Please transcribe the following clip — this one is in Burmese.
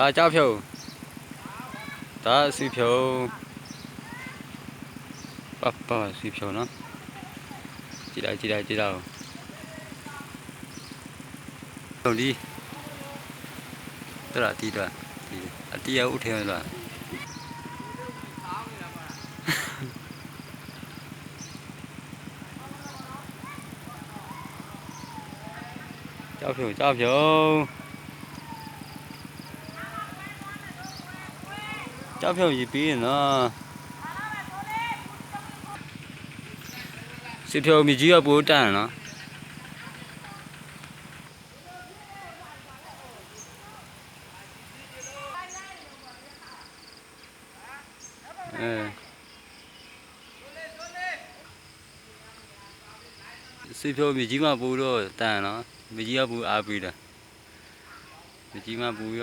ဒါကြောက်ဖြုတ်ဒါစီဖြုတ်ပပစီဖြုတ်နော်ကြည့်လိုက်ကြည့်လိုက်ကြည့်လိုက်ဟုတ်ဒီတော်တီတော်ဒီအတီးရဥထဲလားကြောက်ဖြုတ်ကြောက်ဖြု ကြောက်ဖြုတ်ရပြီးရင်နော်စီဖြုတ်မြကြီးကပိုးတန်နော်အဲစီဖြုတ်မြကြီးမပိုးတော့တန်နော်မြကြီးကပိုးအားပေးတယ်မြကြီးမပိုးရ